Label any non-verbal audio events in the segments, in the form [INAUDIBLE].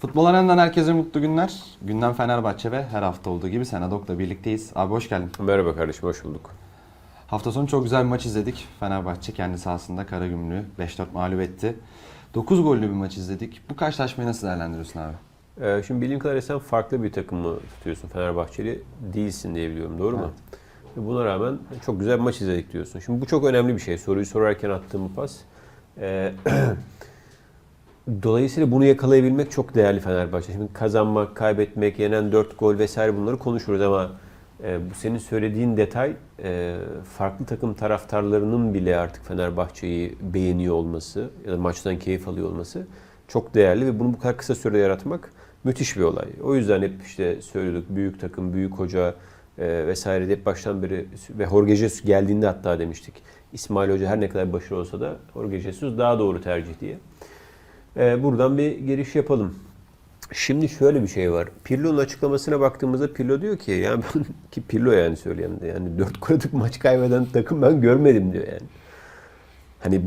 Futbol Arena'dan herkese mutlu günler. Gündem Fenerbahçe ve her hafta olduğu gibi Senadok'la birlikteyiz. Abi hoş geldin. Merhaba kardeşim, hoş bulduk. Hafta sonu çok güzel bir maç izledik. Fenerbahçe kendi sahasında Karagümrük'ü 5-4 mağlup etti. 9 gollü bir maç izledik. Bu karşılaşmayı nasıl değerlendiriyorsun abi? Ee, şimdi bildiğim kadarıyla sen farklı bir takımı tutuyorsun. Fenerbahçeli değilsin diye biliyorum, doğru mu? Ve Buna rağmen çok güzel bir maç izledik diyorsun. Şimdi bu çok önemli bir şey. Soruyu sorarken attığım bu pas. Ee, [CLEARS THROAT] Dolayısıyla bunu yakalayabilmek çok değerli Fenerbahçe. Şimdi kazanmak, kaybetmek, yenen 4 gol vesaire bunları konuşuruz ama e, bu senin söylediğin detay e, farklı takım taraftarlarının bile artık Fenerbahçe'yi beğeniyor olması ya da maçtan keyif alıyor olması çok değerli ve bunu bu kadar kısa sürede yaratmak müthiş bir olay. O yüzden hep işte söylüyorduk büyük takım, büyük hoca e, vesaire hep baştan beri ve Jorge Jesus geldiğinde hatta demiştik. İsmail Hoca her ne kadar başarılı olsa da Jorge Jesus daha doğru tercih diye. Ee, buradan bir giriş yapalım. Şimdi şöyle bir şey var. Pirlo'nun açıklamasına baktığımızda Pirlo diyor ki yani [LAUGHS] ki Pirlo yani söyleyen de yani 4 gol atıp maç kaybeden takım ben görmedim diyor yani. Hani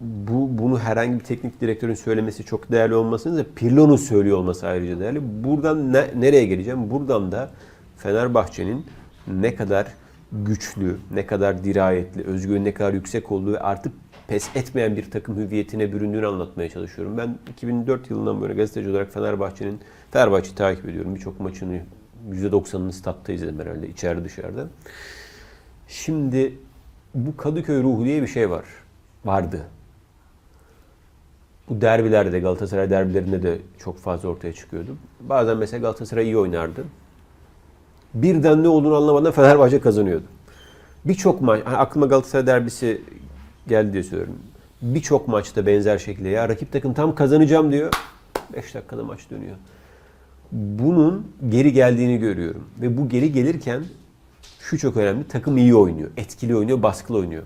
bu bunu herhangi bir teknik direktörün söylemesi çok değerli olmasının da Pirlo'nun söylüyor olması ayrıca değerli. Buradan ne- nereye geleceğim? Buradan da Fenerbahçe'nin ne kadar güçlü, ne kadar dirayetli, özgüveni ne kadar yüksek olduğu ve artık pes etmeyen bir takım hüviyetine büründüğünü anlatmaya çalışıyorum. Ben 2004 yılından böyle gazeteci olarak Fenerbahçe'nin Fenerbahçe'yi takip ediyorum. Birçok maçını %90'ını statta izledim herhalde içeride dışarıda. Şimdi bu Kadıköy ruhu diye bir şey var. Vardı. Bu derbilerde Galatasaray derbilerinde de çok fazla ortaya çıkıyordu. Bazen mesela Galatasaray iyi oynardı. Birden ne olduğunu anlamadan Fenerbahçe kazanıyordu. Birçok maç, hani aklıma Galatasaray derbisi geldi diye söylüyorum. Birçok maçta benzer şekilde ya rakip takım tam kazanacağım diyor. 5 dakikada maç dönüyor. Bunun geri geldiğini görüyorum. Ve bu geri gelirken şu çok önemli. Takım iyi oynuyor. Etkili oynuyor, baskılı oynuyor.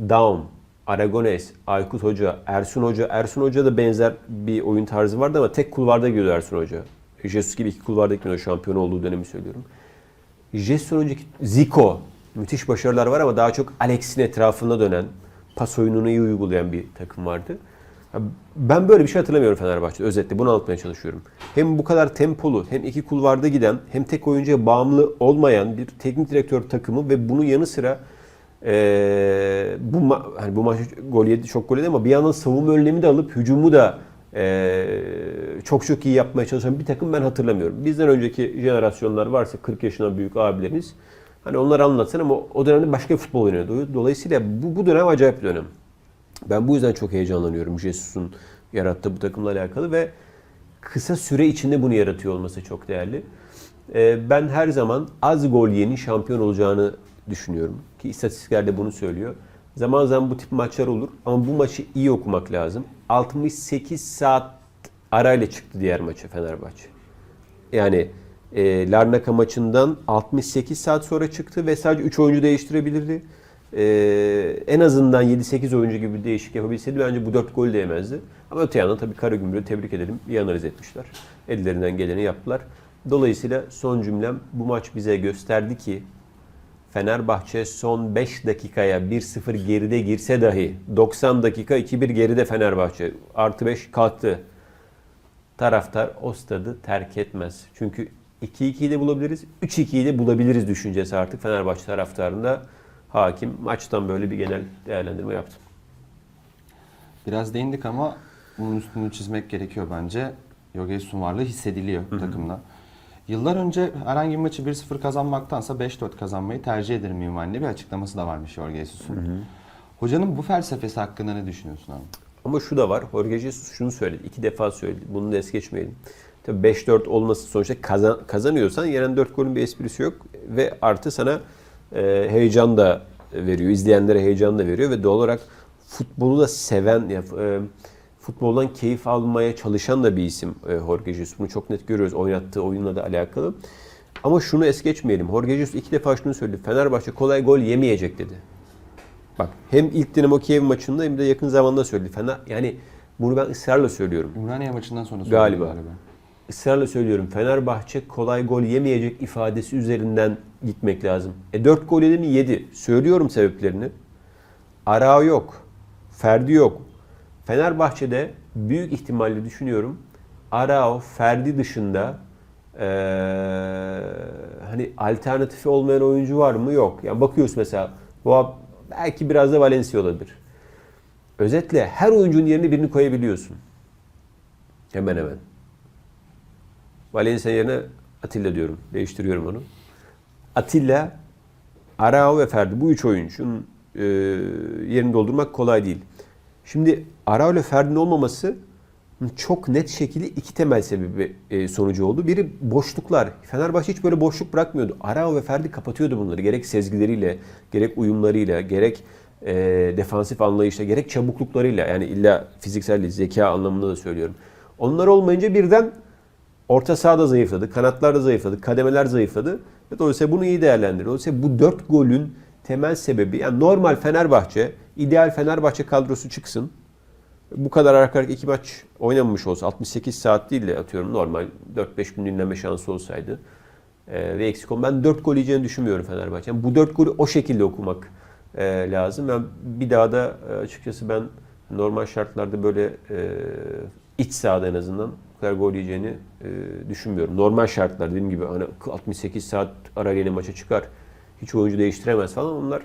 Daum, Aragones, Aykut Hoca, Ersun Hoca. Ersun Hoca da benzer bir oyun tarzı vardı ama tek kulvarda gidiyordu Ersun Hoca. Jesus gibi iki kulvarda gitmiyor. Şampiyon olduğu dönemi söylüyorum. Jesus'un önceki Zico müthiş başarılar var ama daha çok Alex'in etrafında dönen, pas oyununu iyi uygulayan bir takım vardı. Ben böyle bir şey hatırlamıyorum Fenerbahçe'de. Özetle bunu anlatmaya çalışıyorum. Hem bu kadar tempolu, hem iki kulvarda giden, hem tek oyuncuya bağımlı olmayan bir teknik direktör takımı ve bunun yanı sıra eee, bu ma- hani bu maç gol yedi, çok gol yedi ama bir yandan savunma önlemi de alıp hücumu da eee, çok çok iyi yapmaya çalışan bir takım ben hatırlamıyorum. Bizden önceki jenerasyonlar varsa 40 yaşına büyük abilerimiz hani onları anlatsın ama o dönemde başka bir futbol oynuyordu. Dolayısıyla bu, bu dönem acayip bir dönem. Ben bu yüzden çok heyecanlanıyorum Jesus'un yarattığı bu takımla alakalı ve kısa süre içinde bunu yaratıyor olması çok değerli. Ee, Ben her zaman az gol yiyenin şampiyon olacağını düşünüyorum. Ki istatistikler de bunu söylüyor. Zaman zaman bu tip maçlar olur ama bu maçı iyi okumak lazım. 68 saat arayla çıktı diğer maça Fenerbahçe. Yani e, Larnaka maçından 68 saat sonra çıktı ve sadece 3 oyuncu değiştirebilirdi. E, en azından 7-8 oyuncu gibi bir değişik yapabilseydi bence bu 4 gol de yemezdi. Ama öte yandan tabii Karagümrük'ü tebrik edelim. İyi analiz etmişler. Ellerinden geleni yaptılar. Dolayısıyla son cümlem bu maç bize gösterdi ki Fenerbahçe son 5 dakikaya 1-0 geride girse dahi 90 dakika 2-1 geride Fenerbahçe. Artı 5 kalktı taraftar o stadı terk etmez. Çünkü 2-2'yi de bulabiliriz, 3-2'yi de bulabiliriz düşüncesi artık Fenerbahçe taraftarında hakim. Maçtan böyle bir genel değerlendirme yaptım. Biraz değindik ama bunun üstünü çizmek gerekiyor bence. Jorge Jesus'un varlığı hissediliyor takımda. Yıllar önce herhangi bir maçı 1-0 kazanmaktansa 5-4 kazanmayı tercih ederim minvalinde bir açıklaması da varmış Jorge Jesus'un. Hocanın bu felsefesi hakkında ne düşünüyorsun abi? Ama şu da var. Jorge Jesus şunu söyledi. iki defa söyledi. Bunu da es geçmeyelim. Tabii 5-4 olması sonuçta kazan, kazanıyorsan yenen 4 golün bir esprisi yok. Ve artı sana e, heyecan da veriyor. İzleyenlere heyecan da veriyor. Ve doğal olarak futbolu da seven, ya, e, futboldan keyif almaya çalışan da bir isim e, Jorge Jesus. Bunu çok net görüyoruz oynattığı oyunla da alakalı. Ama şunu es geçmeyelim. Jorge Jesus iki defa şunu söyledi. Fenerbahçe kolay gol yemeyecek dedi. Bak hem ilk Dinamo Kiev maçında hem de yakın zamanda söyledi. Fener yani bunu ben ısrarla söylüyorum. Ümraniye maçından sonra Galiba. söyledi Israrla söylüyorum. Fenerbahçe kolay gol yemeyecek ifadesi üzerinden gitmek lazım. E 4 gol yedi mi? Yedi. Söylüyorum sebeplerini. Ara yok. Ferdi yok. Fenerbahçe'de büyük ihtimalle düşünüyorum Arao, Ferdi dışında eee, hani alternatifi olmayan oyuncu var mı? Yok. Yani bakıyorsun mesela bu belki biraz da Valencia olabilir. Özetle her oyuncunun yerine birini koyabiliyorsun. Hemen hemen. Valencia yerine Atilla diyorum. Değiştiriyorum onu. Atilla, Arao ve Ferdi bu üç oyuncunun e, yerini doldurmak kolay değil. Şimdi Arao ile Ferdi'nin olmaması çok net şekilde iki temel sebebi e, sonucu oldu. Biri boşluklar. Fenerbahçe hiç böyle boşluk bırakmıyordu. Arao ve Ferdi kapatıyordu bunları. Gerek sezgileriyle, gerek uyumlarıyla, gerek e, defansif anlayışla, gerek çabukluklarıyla. Yani illa fiziksel zeka anlamında da söylüyorum. Onlar olmayınca birden orta sahada zayıfladı, kanatlar da zayıfladı, kademeler zayıfladı. Ve dolayısıyla bunu iyi değerlendirdi. Dolayısıyla bu dört golün temel sebebi, yani normal Fenerbahçe, ideal Fenerbahçe kadrosu çıksın bu kadar arka arka iki maç oynamamış olsa 68 saat değil de atıyorum normal 4-5 gün dinlenme şansı olsaydı e, ve eksik olmadı. Ben 4 gol yiyeceğini düşünmüyorum Fenerbahçe'nin. Bu 4 golü o şekilde okumak e, lazım. Ben bir daha da e, açıkçası ben normal şartlarda böyle e, iç sahada en azından kadar gol yiyeceğini e, düşünmüyorum. Normal şartlar dediğim gibi hani 68 saat ara yeni maça çıkar. Hiç oyuncu değiştiremez falan. Onlar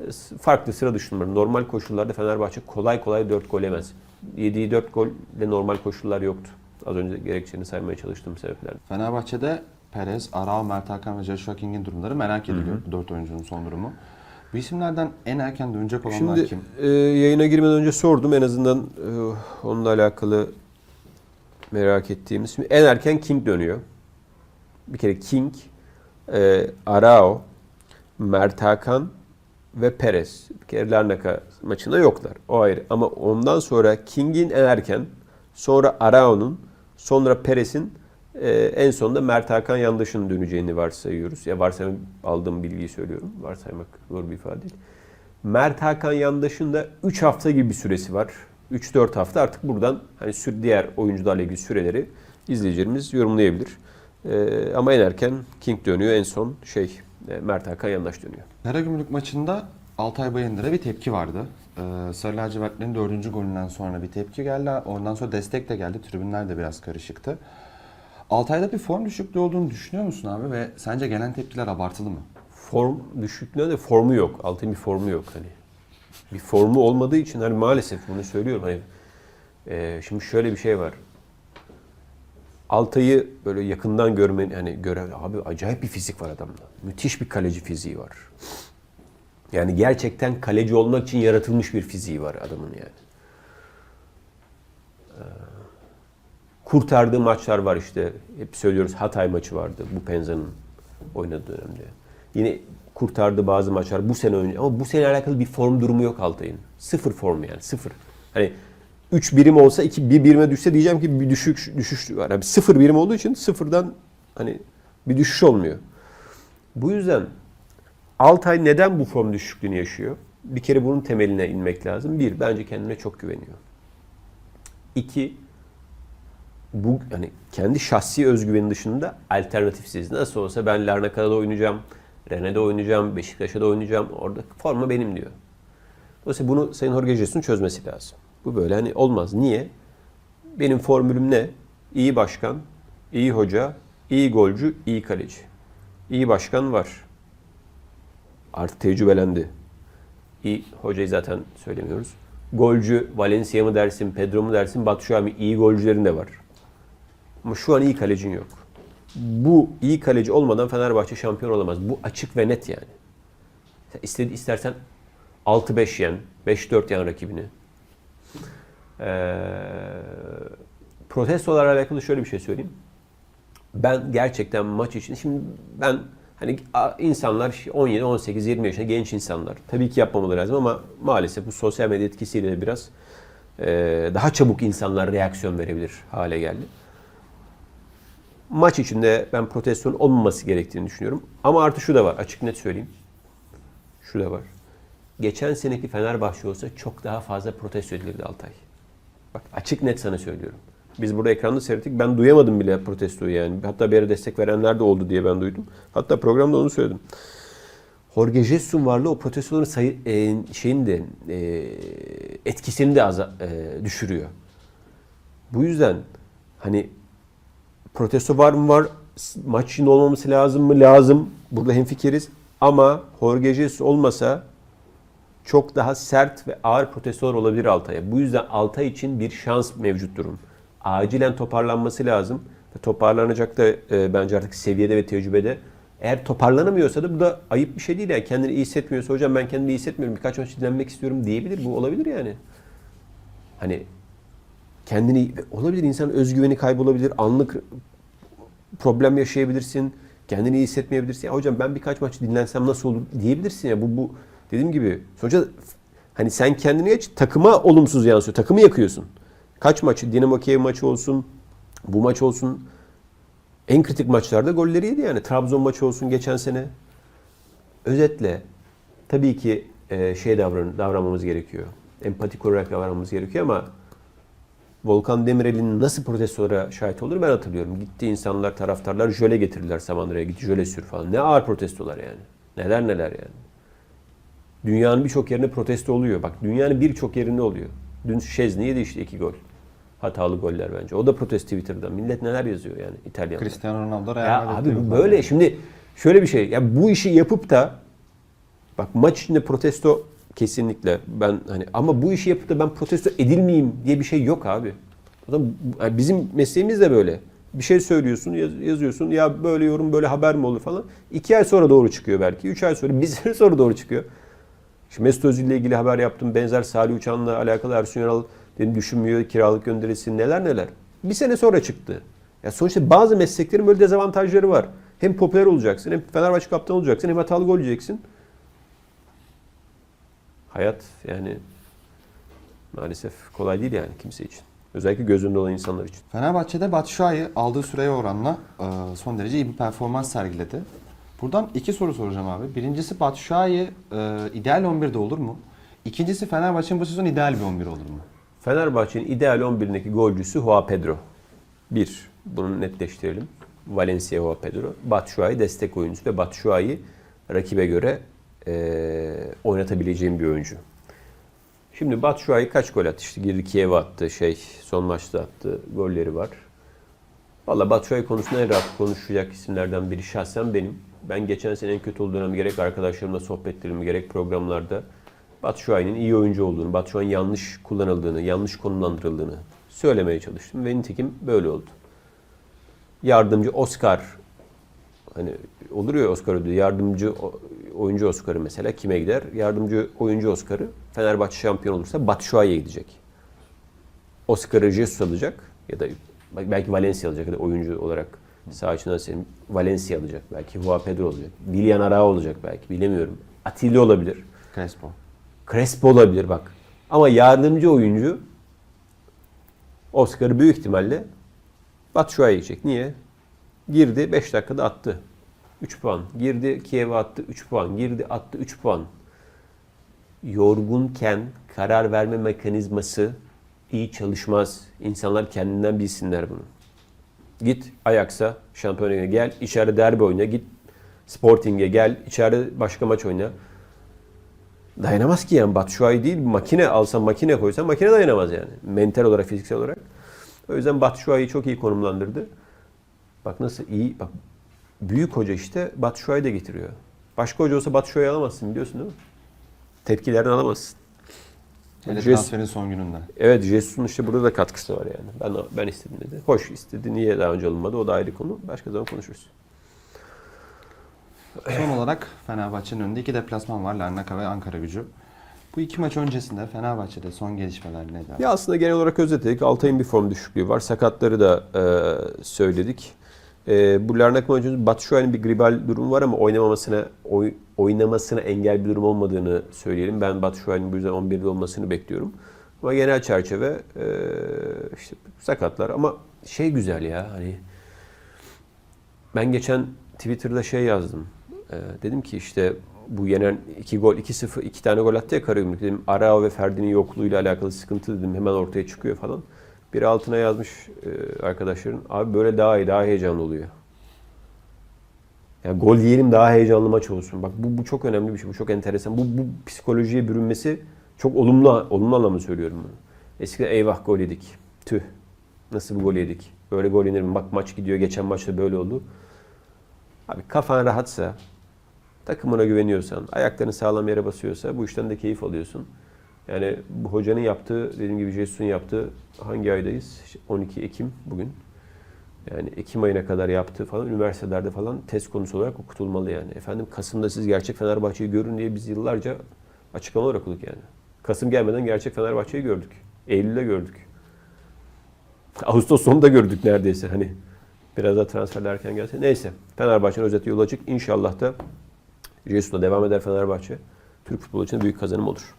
e, farklı sıra düşünüyorum. Normal koşullarda Fenerbahçe kolay kolay 4 gol yemez. Yediği 4 gol de normal koşullar yoktu. Az önce gerekçelerini saymaya çalıştığım sebepler. Fenerbahçe'de Perez, Arao, Mert Hakan ve Joshua King'in durumları merak ediliyor. Bu dört oyuncunun son durumu. Bu isimlerden en erken dönecek olanlar Şimdi kim? e, yayına girmeden önce sordum en azından e, onunla alakalı merak ettiğimiz. Şimdi en erken King dönüyor. Bir kere King, e, Arao, Mert Hakan ve Perez. Bir kere Larnaca maçında yoklar. O ayrı. Ama ondan sonra King'in en erken, sonra Arao'nun, sonra Perez'in e, en sonunda Mert Hakan yandaşının döneceğini varsayıyoruz. Ya varsaymak aldığım bilgiyi söylüyorum. Varsaymak doğru bir ifade değil. Mert Hakan yandaşın da 3 hafta gibi bir süresi var. 3-4 hafta artık buradan hani diğer oyuncularla ilgili süreleri izleyicilerimiz yorumlayabilir. E, ama en erken King dönüyor. En son şey e, Mert Hakan yandaş dönüyor. Karagümrük maçında Altay Bayındır'a bir tepki vardı. Ee, Sarı lacivertlerin dördüncü golünden sonra bir tepki geldi. Ondan sonra destek de geldi. Tribünler de biraz karışıktı. Altay'da bir form düşüklüğü olduğunu düşünüyor musun abi? Ve sence gelen tepkiler abartılı mı? form düşüklüğüne de formu yok. Altay'ın bir formu yok hani. Bir formu olmadığı için hani maalesef bunu söylüyorum. Hani e, şimdi şöyle bir şey var. Altay'ı böyle yakından görmen hani göre abi acayip bir fizik var adamda. Müthiş bir kaleci fiziği var. Yani gerçekten kaleci olmak için yaratılmış bir fiziği var adamın yani. Ee, kurtardığı maçlar var işte. Hep söylüyoruz Hatay maçı vardı bu Penza'nın oynadığı dönemde. Yine kurtardığı bazı maçlar bu sene önce ama bu sene alakalı bir form durumu yok Altay'ın. Sıfır form yani sıfır. Hani 3 birim olsa 2 bir birime düşse diyeceğim ki bir düşük düşüş var. Yani sıfır birim olduğu için sıfırdan hani bir düşüş olmuyor. Bu yüzden Altay neden bu form düşüklüğünü yaşıyor? Bir kere bunun temeline inmek lazım. Bir, bence kendine çok güveniyor. İki, bu hani kendi şahsi özgüveni dışında alternatifsiz. Nasıl olsa ben Larnaca'da da oynayacağım, Rennes'de oynayacağım, Beşiktaş'ta da oynayacağım. Orada forma benim diyor. Dolayısıyla bunu Sayın Jorge Jesus'un çözmesi lazım. Bu böyle hani olmaz. Niye? Benim formülüm ne? İyi başkan, iyi hoca, iyi golcü, iyi kaleci. İyi başkan var. Artık tecrübelendi. İyi hocayı zaten söylemiyoruz. Golcü Valencia mı dersin, Pedro mu dersin, Batshuayi iyi golcülerin de var. Ama şu an iyi kalecin yok. Bu iyi kaleci olmadan Fenerbahçe şampiyon olamaz. Bu açık ve net yani. Sen istedi, istersen 6-5 yen, 5-4 yen rakibini. Ee, protestolarla alakalı şöyle bir şey söyleyeyim. Ben gerçekten maç için, şimdi ben hani insanlar 17, 18, 20 yaşında genç insanlar. Tabii ki yapmamaları lazım ama maalesef bu sosyal medya etkisiyle de biraz e, daha çabuk insanlar reaksiyon verebilir hale geldi. Maç içinde ben protestonun olmaması gerektiğini düşünüyorum. Ama artı şu da var, açık net söyleyeyim. Şu da var. Geçen seneki Fenerbahçe olsa çok daha fazla protesto edilirdi Altay. Bak açık net sana söylüyorum. Biz burada ekranda seyrettik. Ben duyamadım bile protestoyu yani. Hatta bir ara destek verenler de oldu diye ben duydum. Hatta programda onu söyledim. Jorge Jesus'un varlığı o protestoların sayı, e, şeyini de e, etkisini de aza, e, düşürüyor. Bu yüzden hani protesto var mı var? Maç için olmaması lazım mı? Lazım. Burada hemfikiriz. Ama Jorge Jesus olmasa çok daha sert ve ağır protestolar olabilir Altay'a. Bu yüzden Altay için bir şans mevcut durum. Acilen toparlanması lazım. Toparlanacak da e, bence artık seviyede ve tecrübede. Eğer toparlanamıyorsa da bu da ayıp bir şey değil. Yani kendini iyi hissetmiyorsa hocam ben kendimi iyi hissetmiyorum birkaç maç dinlenmek istiyorum diyebilir. Bu olabilir yani. Hani kendini olabilir insan özgüveni kaybolabilir. Anlık problem yaşayabilirsin. Kendini iyi hissetmeyebilirsin. Ya hocam ben birkaç maç dinlensem nasıl olur diyebilirsin ya. Bu bu dediğim gibi sonuçta hani sen kendini geç takıma olumsuz yansıyor. Takımı yakıyorsun. Kaç maçı Dinamo Kiev maçı olsun, bu maç olsun. En kritik maçlarda golleri yedi yani. Trabzon maçı olsun geçen sene. Özetle tabii ki e, şey davran davranmamız gerekiyor. Empatik olarak davranmamız gerekiyor ama Volkan Demirel'in nasıl protestolara şahit olur ben hatırlıyorum. Gitti insanlar, taraftarlar jöle getirdiler Samandıra'ya. Git jöle sür falan. Ne ağır protestolar yani. Neler neler yani. Dünyanın birçok yerinde protesto oluyor. Bak dünyanın birçok yerinde oluyor. Dün Şezni yedi işte iki gol. Hatalı goller bence. O da protesto Twitter'da. Millet neler yazıyor yani İtalyanlar. Cristiano Ronaldo Real Ya abi bu böyle. Şimdi şöyle bir şey. Ya bu işi yapıp da bak maç içinde protesto kesinlikle ben hani ama bu işi yapıp da ben protesto edilmeyeyim diye bir şey yok abi. Adam, yani bizim mesleğimiz de böyle. Bir şey söylüyorsun, yaz- yazıyorsun. Ya böyle yorum, böyle haber mi olur falan. İki ay sonra doğru çıkıyor belki. Üç ay sonra, [LAUGHS] bir sene sonra doğru çıkıyor. Şimdi Mesut Özil ile ilgili haber yaptım. Benzer Salih Uçan'la alakalı Ersun Yanal dedim düşünmüyor, kiralık gönderilsin neler neler. Bir sene sonra çıktı. Ya sonuçta bazı mesleklerin böyle dezavantajları var. Hem popüler olacaksın, hem Fenerbahçe kaptanı olacaksın, hem hatalı gol yiyeceksin. Hayat yani maalesef kolay değil yani kimse için. Özellikle gözünde olan insanlar için. Fenerbahçe'de Batshuayi aldığı süreye oranla e, son derece iyi bir performans sergiledi. Buradan iki soru soracağım abi. Birincisi Batshuayi e, ideal 11'de olur mu? İkincisi Fenerbahçe'nin bu sezon ideal bir 11 olur mu? Fenerbahçe'nin ideal 11'indeki golcüsü Joao Pedro. Bir, bunu netleştirelim. Valencia Joao Pedro. Batshuayi destek oyuncusu ve Batshuayi rakibe göre eee oynatabileceğim bir oyuncu. Şimdi Batshuayi kaç gol attı? İşte girdi Kiev'e attı, şey son maçta attı, golleri var. Valla Batshuayi konusunda en rahat konuşacak isimlerden biri şahsen benim. Ben geçen sene en kötü olduğu dönem gerek arkadaşlarımla sohbetlerimde gerek programlarda Batshuayi'nin iyi oyuncu olduğunu, Batshuayi'nin yanlış kullanıldığını, yanlış konumlandırıldığını söylemeye çalıştım ve nitekim böyle oldu. Yardımcı Oscar hani olur ya Oscar ödülü yardımcı oyuncu Oscar'ı mesela kime gider? Yardımcı oyuncu Oscar'ı Fenerbahçe şampiyon olursa Batshuayi'ye gidecek. Oscar'ı Jesus alacak ya da belki Valencia alacak ya da oyuncu olarak sağ içinden senin Valencia alacak. Belki Joao Pedro olacak. Willian Arao olacak belki bilemiyorum. Atilla olabilir. Crespo. Crespo olabilir bak. Ama yardımcı oyuncu Oscar'ı büyük ihtimalle Batshuayi yiyecek. Niye? Girdi 5 dakikada attı. 3 puan. Girdi Kiev'e attı 3 puan. Girdi attı 3 puan. Yorgunken karar verme mekanizması iyi çalışmaz. İnsanlar kendinden bilsinler bunu. Git Ajax'a şampiyonaya gel. içeride derbi oyna. Git Sporting'e gel. içeride başka maç oyna. Dayanamaz ki yani Batshuayi değil makine alsan makine koysan makine dayanamaz yani. Mental olarak fiziksel olarak. O yüzden Batshuayi'yi çok iyi konumlandırdı. Bak nasıl iyi bak büyük hoca işte Batshuayi de getiriyor. Başka hoca olsa Batshuayi alamazsın biliyorsun değil mi? Tepkilerden alamazsın. Hele Jesus- transferin son gününde. Evet Jesus'un işte burada da katkısı var yani. Ben ben istedim dedi. Hoş istedi. Niye daha önce alınmadı? O da ayrı konu. Başka zaman konuşuruz. Son olarak Fenerbahçe'nin önünde iki deplasman var. Larnaka ve Ankara gücü. Bu iki maç öncesinde Fenerbahçe'de son gelişmeler neler? Ya aslında genel olarak özetledik. Altay'ın bir form düşüklüğü var. Sakatları da e, söyledik. E, bu Larnak maçında Batshuayi'nin bir gribal durumu var ama oynamamasına oy- oynamasına engel bir durum olmadığını söyleyelim. Ben Batshuayi'nin bu yüzden 11'de olmasını bekliyorum. Ama genel çerçeve e, işte sakatlar ama şey güzel ya hani ben geçen Twitter'da şey yazdım. E, dedim ki işte bu yenen iki gol 2-0 iki tane gol attı ya Karagümrük dedim. Arao ve Ferdi'nin yokluğuyla alakalı sıkıntı dedim hemen ortaya çıkıyor falan. Bir altına yazmış e, arkadaşların abi böyle daha iyi daha heyecanlı oluyor. Yani gol yiyelim daha heyecanlı maç olsun. Bak bu, bu çok önemli bir şey. Bu çok enteresan. Bu, bu psikolojiye bürünmesi çok olumlu olumlu anlamda söylüyorum bunu. Eskiden eyvah gol yedik. Tüh. Nasıl bir gol yedik? Böyle gol yenir mi? Bak maç gidiyor. Geçen maçta böyle oldu. Abi kafan rahatsa, takımına güveniyorsan, ayaklarını sağlam yere basıyorsa bu işten de keyif alıyorsun. Yani bu hocanın yaptığı, dediğim gibi Jesus'un yaptığı hangi aydayız? İşte 12 Ekim bugün. Yani Ekim ayına kadar yaptığı falan üniversitelerde falan test konusu olarak okutulmalı yani. Efendim Kasım'da siz gerçek Fenerbahçe'yi görün diye biz yıllarca açıklamalar okuduk yani. Kasım gelmeden gerçek Fenerbahçe'yi gördük. Eylül'de gördük. [LAUGHS] Ağustos sonunda gördük neredeyse hani. Biraz da transferler erken gelse. Neyse. Fenerbahçe'nin özeti yolu açık. İnşallah da Jesus'la devam eder Fenerbahçe. Türk futbolu için büyük kazanım olur.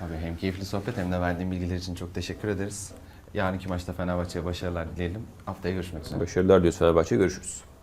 Abi hem keyifli sohbet hem de verdiğin bilgiler için çok teşekkür ederiz. Yarınki maçta Fenerbahçe'ye başarılar dileyelim. Haftaya görüşmek üzere. Başarılar diyoruz Fenerbahçe. Görüşürüz.